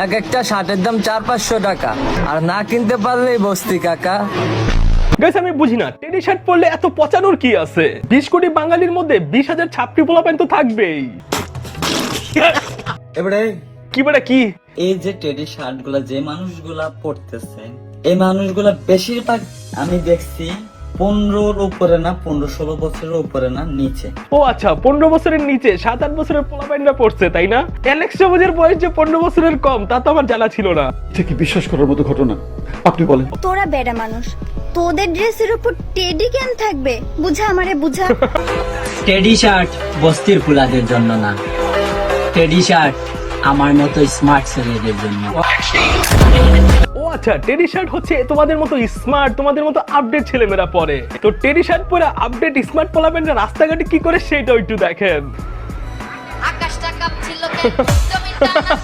এক একটা শার্টের দাম চার পাঁচশো টাকা। আর না কিনতে পারলেই বস্তি কাকা। গাইস আমি বুঝি না টেডি শার্ট পরলে এত পচানোর কি আছে? বিশ কোটি বাঙালির মধ্যে বিশ হাজার ছাপড়ি পোলা প্যান্ট তো থাকবেই। এবারে কি বেটা কি? এই যে টেডি শার্টগুলা যে মানুষগুলা পড়তেছে এই মানুষগুলা বেশিরভাগ আমি দেখছি পনেরোর উপরে না পনেরো ষোলো বছরের উপরে না নিচে। ও আচ্ছা পনেরো বছরের নিচে সাত আট বছরের পোলা প্যান্টরা পড়ছে তাই না? অ্যালেক্স সবুজের বয়স যে পনেরো বছরের কম তা তো আমার জানা ছিল না। এটা কি বিশ্বাস করার মতো ঘটনা? আপনি বলেন। তোরা বেড়া মানুষ। তোদের ড্রেসের উপর টেডি কেন থাকবে? বুঝা আমারে বুঝা। টেডি শার্ট বস্তির ফুলাদের জন্য না। টেডি শার্ট আমার মতো স্মার্ট ছেলেদের জন্য। আচ্ছা টেডি শার্ট হচ্ছে তোমাদের মতো স্মার্ট তোমাদের মতো আপডেট ছেলেমেয়েরা পরে। তো টেডি শার্ট পরে আপডেট স্মার্ট পোলা প্যান্টরা রাস্তাঘাটে কি করে সেটাও একটু দেখেন। আকাশটা কাঁপছিল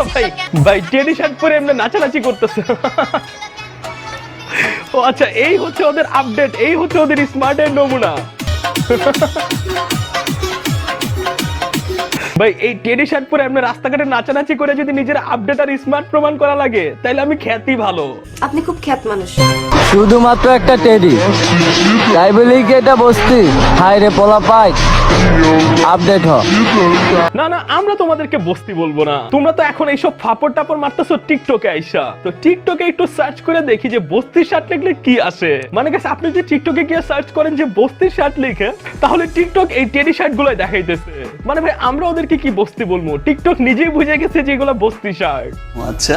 ভাই ভাই টেডি শার্ট পরে এমনি নাচানাচি করতেছে। ও আচ্ছা এই হচ্ছে ওদের আপডেট এই হচ্ছে ওদের স্মার্টের নমুনা। ভাই এই টেডি শার্ট পরে এমনি রাস্তাঘাটে নাচানাচি করে যদি নিজের আপডেট আর স্মার্ট প্রমাণ করা লাগে তাহলে আমি খ্যাতি ভালো। আপনি খুব খ্যাত মানুষ। শুধুমাত্র একটা টেডি। তাই বলেই কি এটা বস্তি? হাই রে পোলা পাই। আপডেট হ। না না আমরা তোমাদেরকে বস্তি বলব না। তোমরা তো এখন এইসব ফাপড় টাপড় মারতেছো টিকটকে আইসা। তো টিকটকে একটু সার্চ করে দেখি যে বস্তির শার্ট লিখলে কি আসে। মানে গেছে আপনি যে টিকটকে গিয়ে সার্চ করেন যে বস্তির শার্ট লিখে তাহলে টিকটক এই টেডি শার্টগুলো দেখাইতেছে। মানে ভাই আমরা ওদেরকে কি বস্তি বলব। টিকটক নিজেই বুঝে গেছে যে এগুলো বস্তি শার্ট আচ্ছা।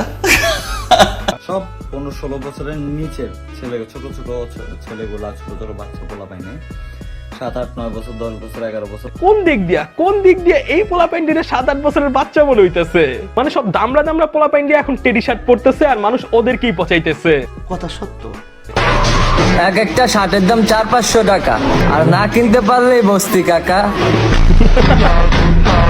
সব পনেরো ষোলো বছরের নিচের ছেলে ছোট ছোট ছেলেগুলা ছোট ছোট বাচ্চা পোলা পাইনি সাত আট নয় বছর দশ বছর এগারো বছর। কোন দিক দিয়া? কোন দিক দিয়ে এই পোলা সাত আট বছরের বাচ্চা মনে হইতেছে? মানে সব দামড়া দামড়া পোলা প্যান্ট দিয়ে এখন টেডি শার্ট পরতেছে আর মানুষ ওদেরকেই পচাইতেছে। কথা সত্য। এক একটা শার্টের দাম চার পাঁচশো টাকা। আর না কিনতে পারলেই বস্তি কাকা।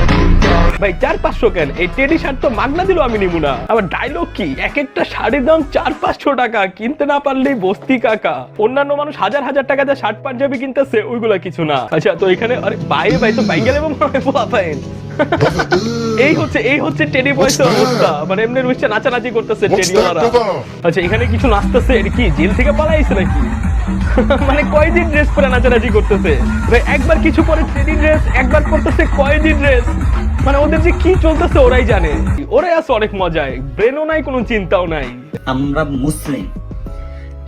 ভাই চার পাঁচশো কেন? এই টেডি শার্ট তো মাগনা দিল আমি নিবো না। আবার ডায়লগ কি? এক একটা শাড়ির দাম চার পাঁচশো টাকা। কিনতে না পারলেই বস্তি কাকা। অন্যান্য মানুষ হাজার হাজার টাকা দিয়ে শার্ট পাঞ্জাবি কিনতেছে ওইগুলা কিছু না। আচ্ছা তো এখানে আরে বাইরে ভাই তো বাইঙ্গেল এবং এই হচ্ছে এই হচ্ছে টেডি বয়সের অবস্থা। মানে এমনি রয়েছে নাচানাচি করতেছে টেডি ওনারা। আচ্ছা এখানে কিছু নাচতেছে? কি জেল থেকে পালাইছে নাকি? মানে কয়দিন ড্রেস পরে নাচানাচি করতেছে? একবার কিছু পরে টেডি ড্রেস একবার করতেছে কয়দিন ড্রেস মানে ওদের যে কি চলতেছে ওরাই জানে। ওরাই আছে অনেক মজায়। ব্রেনও নাই কোনো চিন্তাও নাই। আমরা মুসলিম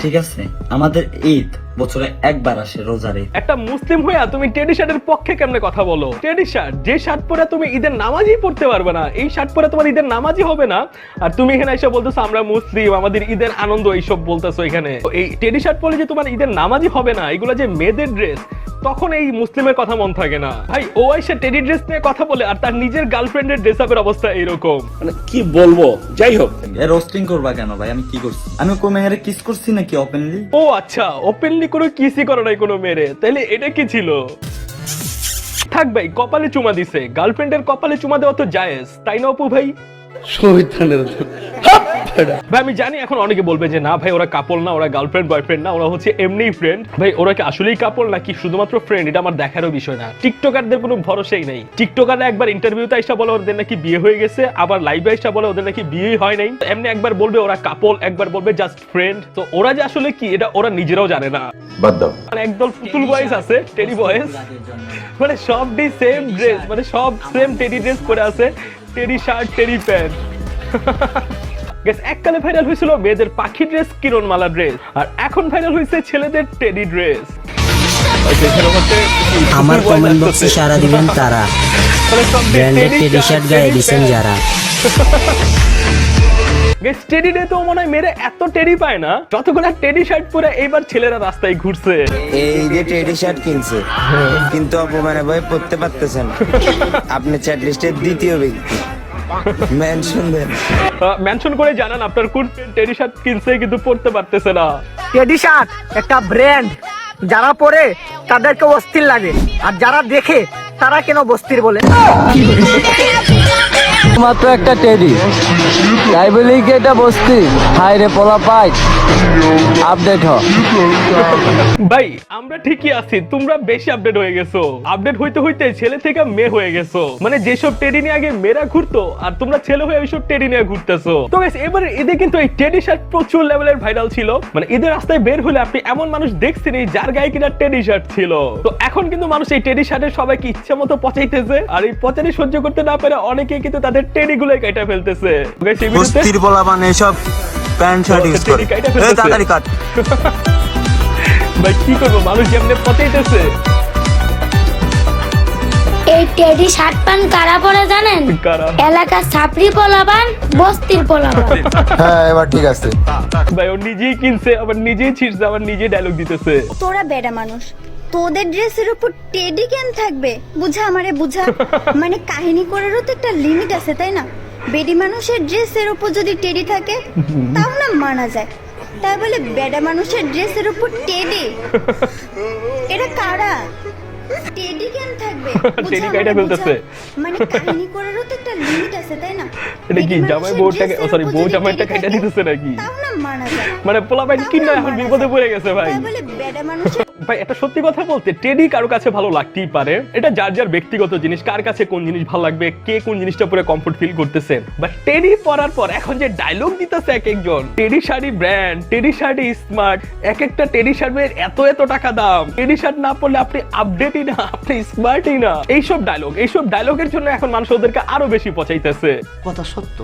ঠিক আছে? আমাদের ঈদ বছরে একবার আসে রোজার ঈদ। একটা মুসলিম হইয়া তুমি টেডি শার্টের পক্ষে কেমনে কথা বলো? টেডি শার্ট যে শার্ট পরে তুমি ঈদের নামাজই পড়তে পারবে না এই শার্ট পরে তোমার ঈদের নামাজই হবে না। আর তুমি এখানে এসে বলতেছো আমরা মুসলিম আমাদের ঈদের আনন্দ এইসব বলতেছো এখানে। এই টেডি শার্ট পরে যে তোমার ঈদের নামাজই হবে না এগুলো যে মেয়েদের ড্রেস তখন এই মুসলিমের কথা মন থাকে না। ভাই ও এসে টেডি ড্রেস নিয়ে কথা বলে আর তার নিজের গার্লফ্রেন্ডের ড্রেস আপের অবস্থা এইরকম। মানে কি বলব? যাই হোক। এ রোস্টিং করবা কেন ভাই? আমি কি করছি? আমি কোন মেয়েরে কিস করছি নাকি ওপেনলি ও আচ্ছা ওপেনলি কোনো কিসই করে নাই কোনো মেরে তাহলে এটা কি ছিল? থাক ভাই কপালে চুমা দিছে। গার্লফ্রেন্ডের কপালে চুমা দেওয়া তো জায়েজ। তাই না অপু ভাই? ভাই আমি জানি এখন অনেকে বলবে যে না ভাই ওরা কাপল না ওরা গার্লফ্রেন্ড বয়ফ্রেন্ড না ওরা হচ্ছে এমনিই ফ্রেন্ড ভাই ওরা কি আসলেই কাপল নাকি শুধুমাত্র ফ্রেন্ড এটা আমার দেখারও বিষয় না। টিকটকারদের কোনো ভরসাই নেই। টিকটকাররা একবার ইন্টারভিউতে আইসা বলে ওদের নাকি বিয়ে হয়ে গেছে আবার লাইভে আইসা বলে ওদের নাকি বিয়ে হয় নাই। এমনি একবার বলবে ওরা কাপল একবার বলবে জাস্ট ফ্রেন্ড তো ওরা যে আসলে কি এটা ওরা নিজেরাও জানে না। বাদ দাও। মানে একদল পুতুল বয়েস আছে টেডি বয়েস মানে সব ডি সেম ড্রেস মানে সব সেম টেডি ড্রেস পরে আছে teddy shirt teddy pant guess এককালে ভাইরাল হয়েছিল মেয়েদের পাখি ড্রেস কিরণ মালা ড্রেস আর এখন ভাইরাল হয়েছে ছেলেদের টেডি ড্রেস আমার কমেন্ট বক্সে সারা দিবেন তারা। ব্র্যান্ডেড টেডি শার্ট গায়ে দিছেন যারা। গেস টেডি ডে তো মনে হয় মেরে এত টেডি পায় না যতগুলো টেডি শার্ট পরে এইবার ছেলেরা রাস্তায় ঘুরছে। এই যে টেডি শার্ট কিনছে কিন্তু অপমানে ভয় পড়তে পারতেছেন আপনি চ্যাট লিস্টের দ্বিতীয় ব্যক্তি। মেনশন দেন মেনশন করে জানান আপনার কোন টেডি শার্ট কিনছে কিন্তু পড়তে পারতেছে না। টেডি শার্ট একটা ব্র্যান্ড যারা পরে তাদেরকে অস্থির লাগে। আর যারা দেখে তারা কেন বস্তির বলে? মাত্র একটা টেডি তাই বলি কি এটা বস্তি? হাই রে পোলা পাই। আপডেট হ। ভাই আমরা ঠিকই আছি তোমরা বেশি আপডেট হয়ে গেছো। আপডেট হইতে হইতে ছেলে থেকে মেয়ে হয়ে গেছো। মানে যেসব টেডি নিয়ে আগে মেয়েরা ঘুরতো আর তোমরা ছেলে হয়ে ওইসব টেডি নিয়ে ঘুরতেছো। তো guys, এবারে এদের কিন্তু এই টেডি শার্ট প্রচুর লেভেলের ভাইরাল ছিল। মানে এদের রাস্তায় বের হলে আপনি এমন মানুষ দেখছেন এই যার গায়ে কিনা টেডি শার্ট ছিল। তো এখন কিন্তু মানুষ এই টেডি শার্টের সবাইকে ইচ্ছা মতো পচাইতেছে আর এই পচানি সহ্য করতে না পেরে অনেকে কিন্তু তাদের টেডি গুলোই কেটে ফেলতেছে বলা মানে এসব প্যান্ট শার্ট ইউজ করে। তাড়াতাড়ি কাট। ভাই কি করব? মানুষ যেমনি পচাইতেছে? এই টেডি শার্ট প্যান্ট কারা পরে জানেন? কারা? এলাকার ছাপড়ি পোলাবান বস্তির পোলাবান হ্যাঁ এবার ঠিক আছে। ভাই ও নিজেই কিনছে আবার নিজেই ছিড়ছে আবার নিজেই ডায়লগ দিতেছে। তোরা বেডা মানুষ। তোদের ড্রেসের উপর টেডি কেন থাকবে। বুঝা আমারে বুঝা। মানে কাহিনী করারও তো একটা লিমিট আছে তাই না? বেডি মানুষের ড্রেসের উপর যদি টেডি থাকে তাও না মানা যায়। তাই বলে বেডা মানুষের ড্রেসের উপর টেডি? এটা কারা? টেডি কেন থাকবে। টেডি কাইটা ফেলতেছে। মানে কাহিনী করারও তো একটা লিমিট আছে তাই না? এটা কি জামাই বউটাকে সরি বউ জামাইটা কাইটা দিতেছে নাকি? তাও না মানা যায় মানে পোলা ভাই কিনা না এখন বিপদে পড়ে গেছে ভাই। বলে বেডা মানুষের ভাই এটা সত্যি কথা বলতে টেডি কারও কাছে ভালো লাগতেই পারে। এটা যার যার ব্যক্তিগত জিনিস কার কাছে কোন জিনিস ভালো লাগবে কে কোন জিনিসটা পরে কমফোর্ট ফিল করতেছেন বাট টেডি পরার পর এখন যে ডায়লগ দিতেছে এক একজন teddy sari brand teddy sari smart এক একটা টেডি শার্টের এত এত টাকা দাম। টেডি শার্ট না পরলে আপনি আপডেটই না আপনি স্মার্টই না। এইসব ডায়লগ এইসব ডায়লগের জন্য এখন মানুষ ওদেরকে আরও বেশি পচাইতেছে। কথা সত্য।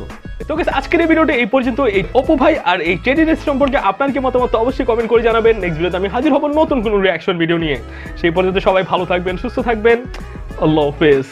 তো আজকের এই ভিডিওটা এই পর্যন্ত। এই অপু ভাই আর এই টেডি রেস সম্পর্কে আপনার কি মতামত অবশ্যই কমেন্ট করে জানাবেন। নেক্সট ভিডিওতে আমি হাজির হব নতুন কোনো রিয়াকশন ভিডিও নিয়ে। সেই পর্যন্ত সবাই ভালো থাকবেন, সুস্থ থাকবেন। আল্লাহ হাফেজ।